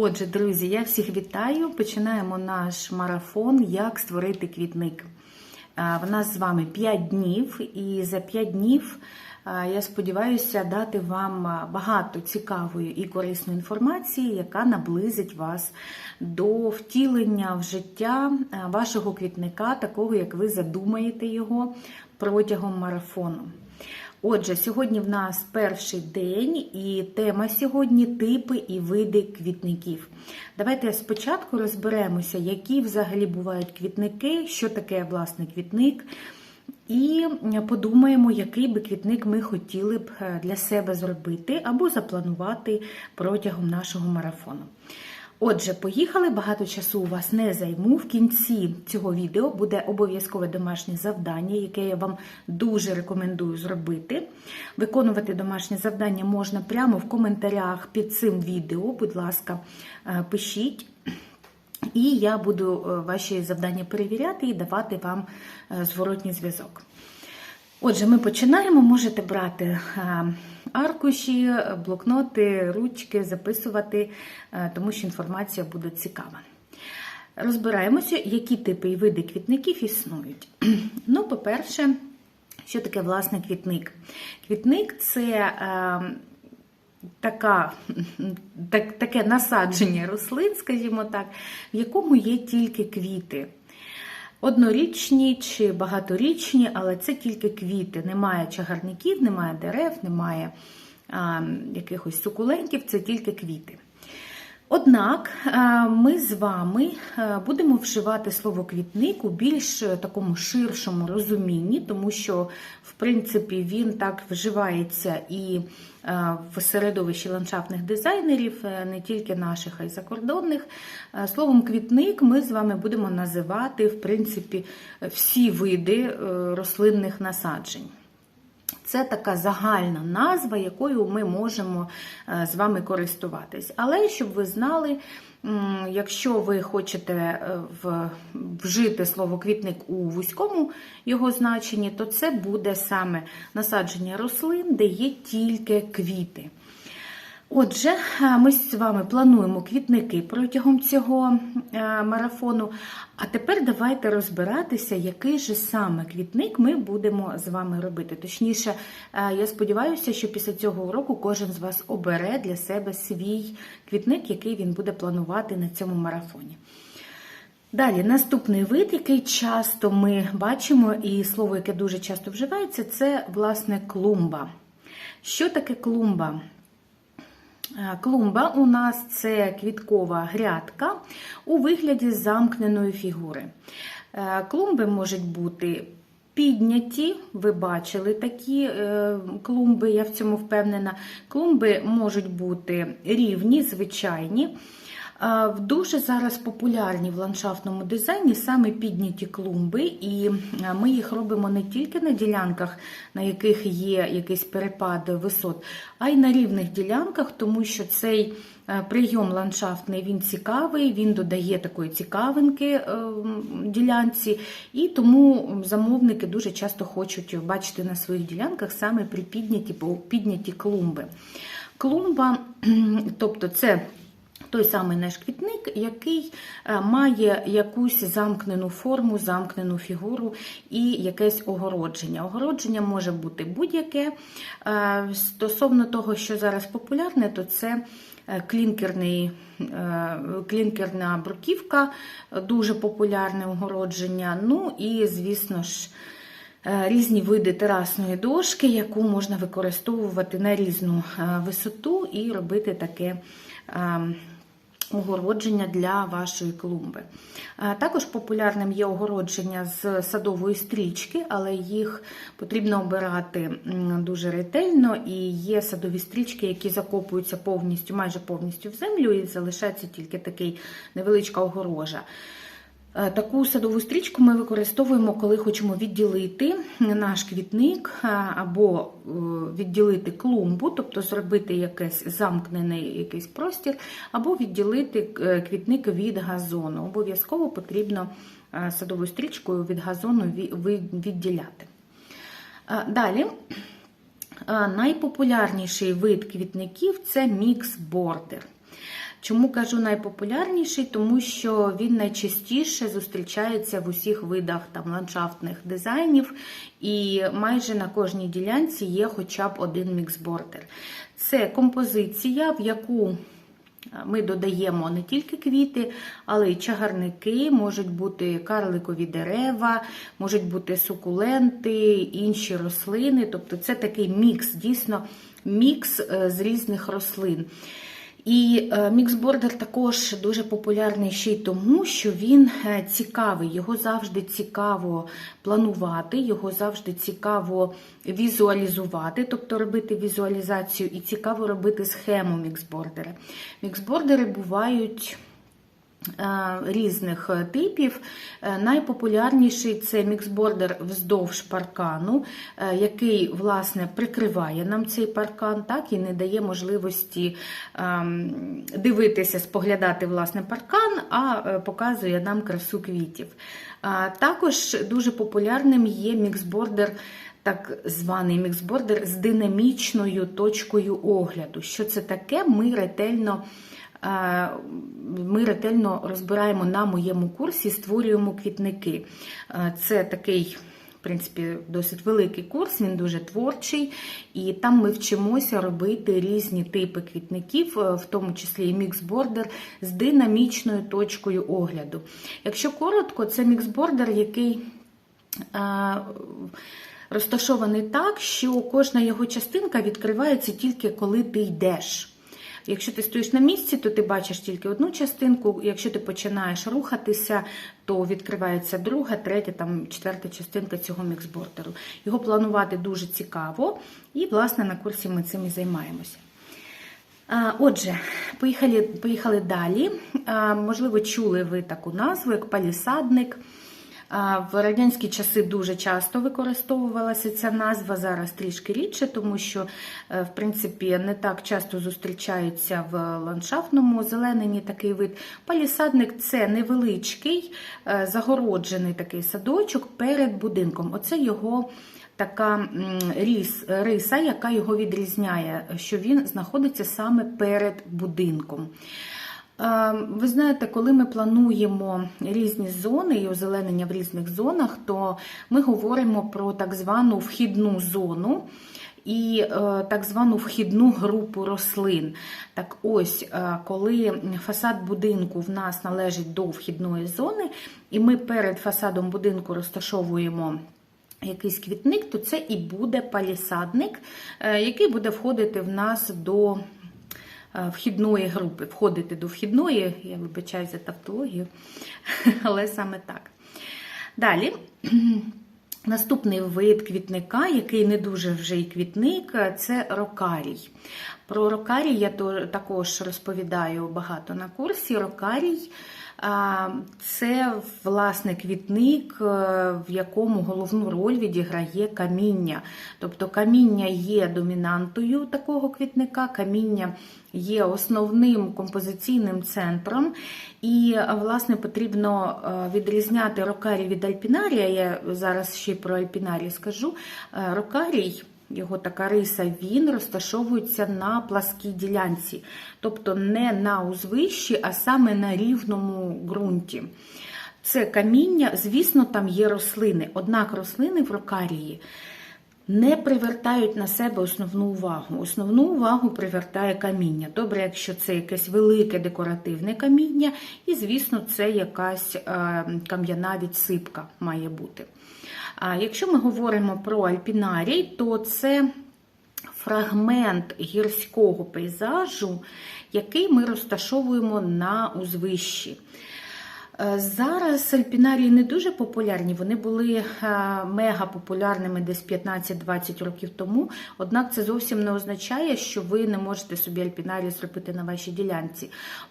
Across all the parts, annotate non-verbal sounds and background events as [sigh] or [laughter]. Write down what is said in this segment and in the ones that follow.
Отже, друзі, я всіх вітаю. Починаємо наш марафон Як створити квітник. В нас з вами 5 днів, і за 5 днів я сподіваюся дати вам багато цікавої і корисної інформації, яка наблизить вас до втілення в життя вашого квітника, такого як ви задумаєте його протягом марафону. Отже, сьогодні в нас перший день, і тема сьогодні типи і види квітників. Давайте спочатку розберемося, які взагалі бувають квітники, що таке власне квітник, і подумаємо, який би квітник ми хотіли б для себе зробити або запланувати протягом нашого марафону. Отже, поїхали, багато часу у вас не займу. В кінці цього відео буде обов'язкове домашнє завдання, яке я вам дуже рекомендую зробити. Виконувати домашнє завдання можна прямо в коментарях під цим відео. Будь ласка, пишіть. І я буду ваші завдання перевіряти і давати вам зворотній зв'язок. Отже, ми починаємо. Можете брати аркуші, блокноти, ручки, записувати, тому що інформація буде цікава. Розбираємося, які типи і види квітників існують. [clears throat] Ну, по-перше, що таке власне квітник? Квітник це така, так, таке насадження рослин, скажімо так, в якому є тільки квіти. Однорічні чи багаторічні, але це тільки квіти. Немає чагарників, немає дерев, немає а, якихось сукулентів, це тільки квіти. Однак ми з вами будемо вживати слово квітник у більш такому ширшому розумінні, тому що, в принципі, він так вживається і в середовищі ландшафтних дизайнерів, не тільки наших, а й закордонних. Словом, квітник ми з вами будемо називати, в принципі, всі види рослинних насаджень. Це така загальна назва, якою ми можемо з вами користуватись. Але щоб ви знали, якщо ви хочете вжити слово квітник у вузькому його значенні, то це буде саме насадження рослин, де є тільки квіти. Отже, ми з вами плануємо квітники протягом цього марафону. А тепер давайте розбиратися, який же саме квітник ми будемо з вами робити. Точніше, я сподіваюся, що після цього уроку кожен з вас обере для себе свій квітник, який він буде планувати на цьому марафоні. Далі, наступний вид, який часто ми бачимо, і слово, яке дуже часто вживається, це, власне, клумба. Що таке клумба? Клумба у нас це квіткова грядка у вигляді замкненої фігури. Клумби можуть бути підняті, ви бачили такі клумби, я в цьому впевнена. Клумби можуть бути рівні, звичайні. Дуже зараз популярні в ландшафтному дизайні саме підняті клумби, і ми їх робимо не тільки на ділянках, на яких є якийсь перепад висот, а й на рівних ділянках, тому що цей прийом ландшафтний він цікавий, він додає такої цікавинки ділянці, і тому замовники дуже часто хочуть бачити на своїх ділянках саме припідняті підняті клумби. Клумба, [clears throat] тобто це той самий наш квітник, який має якусь замкнену форму, замкнену фігуру і якесь огородження. Огородження може бути будь-яке. Стосовно того, що зараз популярне, то це клінкерний, клінкерна бруківка, дуже популярне огородження. Ну і, звісно ж, Різні види терасної дошки, яку можна використовувати на різну висоту і робити таке огородження для вашої клумби. Також популярним є огородження з садової стрічки, але їх потрібно обирати дуже ретельно, і є садові стрічки, які закопуються повністю, майже повністю в землю, і залишається тільки такий невеличка огорожа. Таку садову стрічку ми використовуємо, коли хочемо відділити наш квітник або відділити клумбу, тобто зробити якийсь замкнений якийсь простір, або відділити квітник від газону. Обов'язково потрібно садовою стрічкою від газону відділяти. Далі. Найпопулярніший вид квітників це мікс-бордер. Чому кажу найпопулярніший? Тому що він найчастіше зустрічається в усіх видах там ландшафтних дизайнів, і майже на кожній ділянці є хоча б один міксбордер. Це композиція, в яку ми додаємо не тільки квіти, але й чагарники, можуть бути карликові дерева, можуть бути сукуленти, інші рослини. Тобто це такий мікс, дійсно мікс е, з різних рослин. І е, міксбордер також дуже популярний ще й тому, що він е, цікавий, його завжди цікаво планувати, його завжди цікаво візуалізувати, тобто робити візуалізацію, і цікаво робити схему міксбордера. Міксбордери бувають. Е, різних типів. Е, найпопулярніший це міксбордер вздовж паркану, е, який, власне, прикриває нам цей паркан, так, і не дає можливості ем, дивитися, споглядати власне паркан, а показує нам красу квітів. Також дуже популярним є міксбордер. Так званий міксбордер з динамічною точкою огляду. Що це таке? Ми ретельно ми ретельно розбираємо на моєму курсі, створюємо квітники. Це такий. В принципі, досить великий курс, він дуже творчий, і там ми вчимося робити різні типи квітників, в тому числі і міксбордер з динамічною точкою огляду. Якщо коротко, це міксбордер, який розташований так, що кожна його частинка відкривається тільки коли ти йдеш. Якщо ти стоїш на місці, то ти бачиш тільки одну частинку. Якщо ти починаєш рухатися, то відкривається друга, третя, там четверта частинка цього міксбордеру. Його планувати дуже цікаво, і, власне, на курсі ми цим і займаємося. Отже, поїхали поїхали далі. Можливо, чули ви таку назву, як палісадник. В радянські часи дуже часто використовувалася ця назва, зараз трішки рідше, тому що, е, в принципі, не так часто зустрічається в ландшафтному озелененні такий вид. Палісадник це невеличкий, е, загороджений такий садочок перед будинком. Оце його. Така ріс, риса, яка його відрізняє, що він знаходиться саме перед будинком. Ви знаєте, коли ми плануємо різні зони і озеленення в різних зонах, то ми говоримо про так звану вхідну зону. І е, так звану вхідну групу рослин. Так ось, е, коли фасад будинку в нас належить до вхідної зони, і ми перед фасадом будинку розташовуємо якийсь квітник, то це і буде палісадник, е, який буде входити в нас до вхідної групи, входити до вхідної, я вибачаю за тавтологію, [laughs] але саме так. Далі. [clears throat] Наступний вид квітника, який не дуже вже і квітник, це рокарій. Про рокарій я також розповідаю багато на курсі. Рокарій це власне квітник, е, в якому головну роль відіграє каміння. Тобто каміння є домінантою такого квітника, каміння є основним композиційним центром, і, власне, потрібно е, відрізняти рокарій від альпінарія. Я зараз ще про альпінарій скажу. Е, рокарій його така риса, він розташовується на пласкій ділянці, тобто не на узвищі, а саме на рівному ґрунті. Це каміння, звісно, там є рослини, однак рослини в рокарії не привертають на себе основну увагу. Основну увагу привертає каміння. Добре, якщо це якесь велике декоративне каміння, і, звісно, це якась е, кам'яна відсипка має бути. Якщо ми говоримо про альпінарій, то це фрагмент гірського пейзажу, який ми розташовуємо на узвищі. Е, зараз альпінарії не дуже популярні, вони були е, мега популярними десь 15-20 років тому. Однак це зовсім не означає, що ви не можете собі альпінарій зробити на вашій ділянці.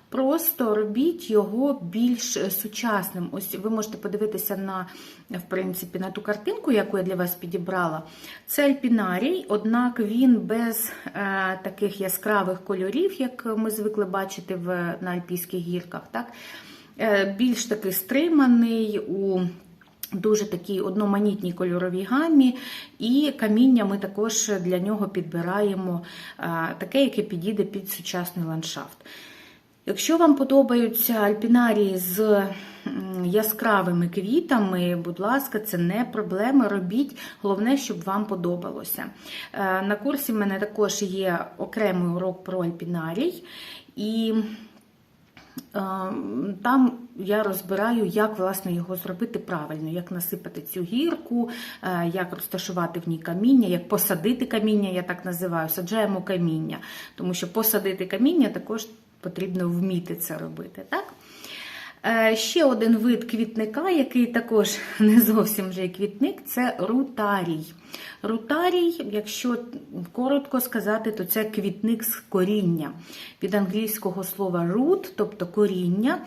Просто робіть його більш сучасним. Ось ви можете подивитися на в принципі, на ту картинку, яку я для вас підібрала. Це альпінарій, однак він без е, таких яскравих кольорів, як ми звикли бачити в, на Альпійських гірках. Так? Е, більш такий стриманий у дуже такій одноманітній кольоровій гамі, і каміння ми також для нього підбираємо е, таке, яке підійде під сучасний ландшафт. Якщо вам подобаються альпінарії з яскравими квітами, будь ласка, це не проблема. Робіть. Головне, щоб вам подобалося. Е, На курсі в мене також є окремий урок про альпінарій. І там я розбираю, як власне його зробити правильно, як насипати цю гірку, е, як розташувати в ній каміння, як посадити каміння, я так називаю, саджаємо каміння, тому що посадити каміння також потрібно вміти це робити. так? Е, Ще один вид квітника, який також [laughs] не зовсім вже квітник, це рутарій. Рутарій, якщо коротко сказати, то це квітник з коріння. Від англійського слова root, тобто коріння,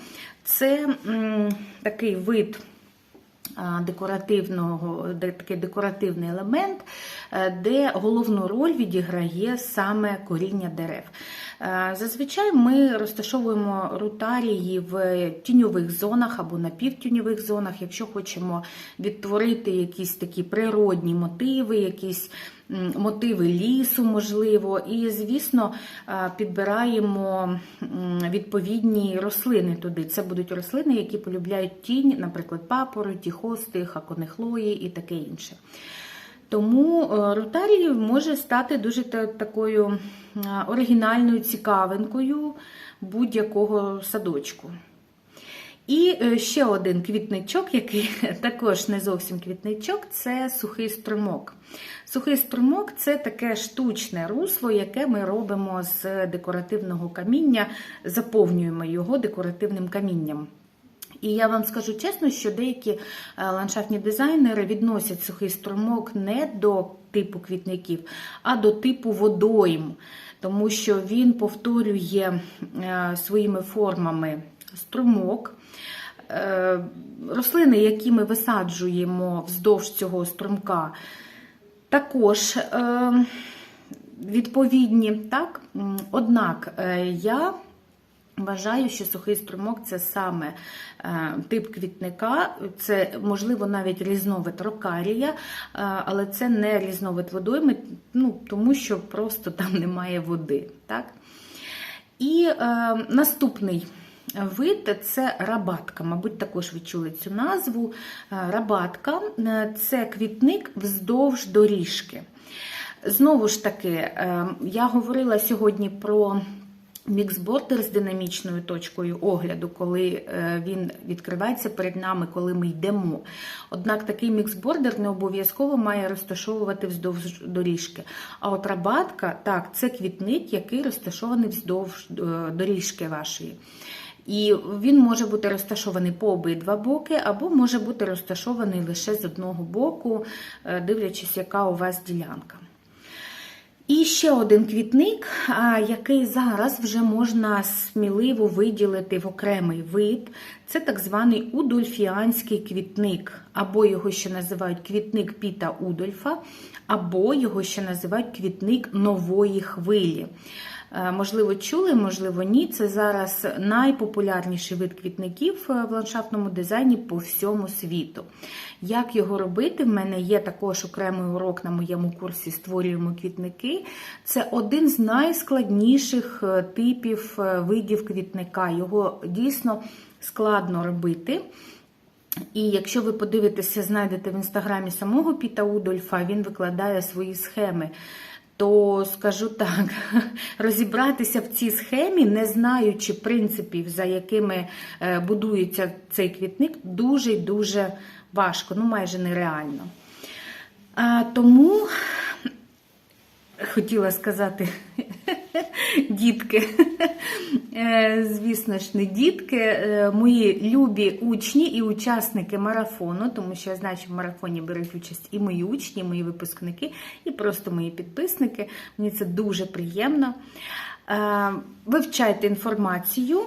це м, такий вид декоративного, де- такий декоративний елемент, е, де головну роль відіграє саме коріння дерев. Е, Зазвичай ми розташовуємо рутарії в тіньових зонах або напівтіньових зонах, якщо хочемо відтворити якісь такі природні мотиви, якісь мотиви лісу, можливо, і, звісно, е, підбираємо відповідні рослини туди. Це будуть рослини, які полюбляють тінь, наприклад, папороті, хости, хаконехлої і таке інше. Тому е, ротарій може стати дуже такою е, оригінальною цікавинкою будь-якого садочку. І е, ще один квітничок, який [laughs] також не зовсім квітничок, це сухий струмок. Сухий струмок це таке штучне русло, яке ми робимо з декоративного каміння, заповнюємо його декоративним камінням. І я вам скажу чесно, що деякі е, ландшафтні дизайнери відносять сухий струмок не до типу квітників, а до типу водойм, тому що він повторює е, своїми формами струмок. Е, Рослини, які ми висаджуємо вздовж цього струмка, також відповідні. Так? Однак я Вважаю, що сухий струмок це саме е, тип квітника, це можливо навіть різновид рокарія, е, але це не різновид водойми, ну, тому що просто там немає води. Так? І е, наступний вид це рабатка. Мабуть, також ви чули цю назву. Е, Рабатка це квітник вздовж доріжки. Знову ж таки, я говорила сьогодні про міксбордер з динамічною точкою огляду, коли е, він відкривається перед нами, коли ми йдемо. Однак такий міксбордер не обов'язково має розташовувати вздовж доріжки. А от рабатка, так, це квітник, який розташований вздовж е, доріжки вашої. І він може бути розташований по обидва боки, або може бути розташований лише з одного боку, е, дивлячись, яка у вас ділянка. І ще один квітник, який зараз вже можна сміливо виділити в окремий вид. Це так званий удольфіанський квітник, або його ще називають квітник Піта Удольфа, або його ще називають квітник нової хвилі. Е, Можливо, чули, можливо, ні. Це зараз найпопулярніший вид квітників е, в ландшафтному дизайні по всьому світу. Як його робити? В мене є також окремий урок на моєму курсі Створюємо квітники. Це один з найскладніших е, типів видів квітника. Його дійсно складно робити. І якщо ви подивитеся, знайдете в інстаграмі самого Піта Удольфа, він викладає свої схеми. То скажу так, [laughs] розібратися в цій схемі, не знаючи принципів, за якими е, будується цей квітник, дуже і дуже важко, ну майже нереально. А, тому хотіла сказати, дітки, Е, звісно ж, не дітки, е, мої любі учні і учасники марафону, тому що я знаю, що в марафоні беруть участь і мої учні, і мої випускники, і просто мої підписники. Мені це дуже приємно. Е, Вивчайте інформацію.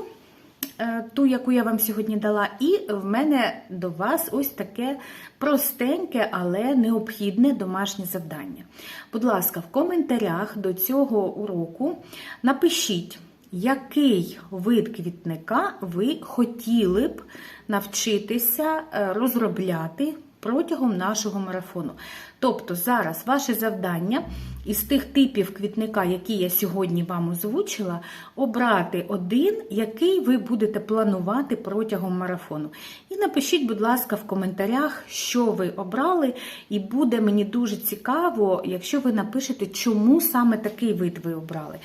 Е, Ту, яку я вам сьогодні дала, і в мене до вас ось таке простеньке, але необхідне домашнє завдання. Будь ласка, в коментарях до цього уроку напишіть, який вид квітника ви хотіли б навчитися е, розробляти протягом нашого марафону. Тобто зараз ваше завдання із тих типів квітника, які я сьогодні вам озвучила, обрати один, який ви будете планувати протягом марафону. І напишіть, будь ласка, в коментарях, що ви обрали, і буде мені дуже цікаво, якщо ви напишете, чому саме такий вид ви обрали.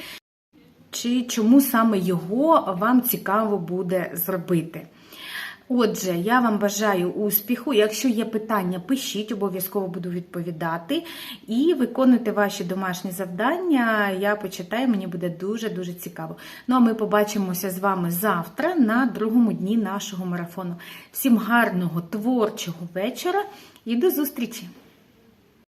Чи чому саме його вам цікаво буде зробити? Отже, я вам бажаю успіху. Якщо є питання, пишіть, обов'язково буду відповідати. І виконуйте ваші домашні завдання. Я почитаю, мені буде дуже-дуже цікаво. Ну а ми побачимося з вами завтра на другому дні нашого марафону. Всім гарного творчого вечора і до зустрічі!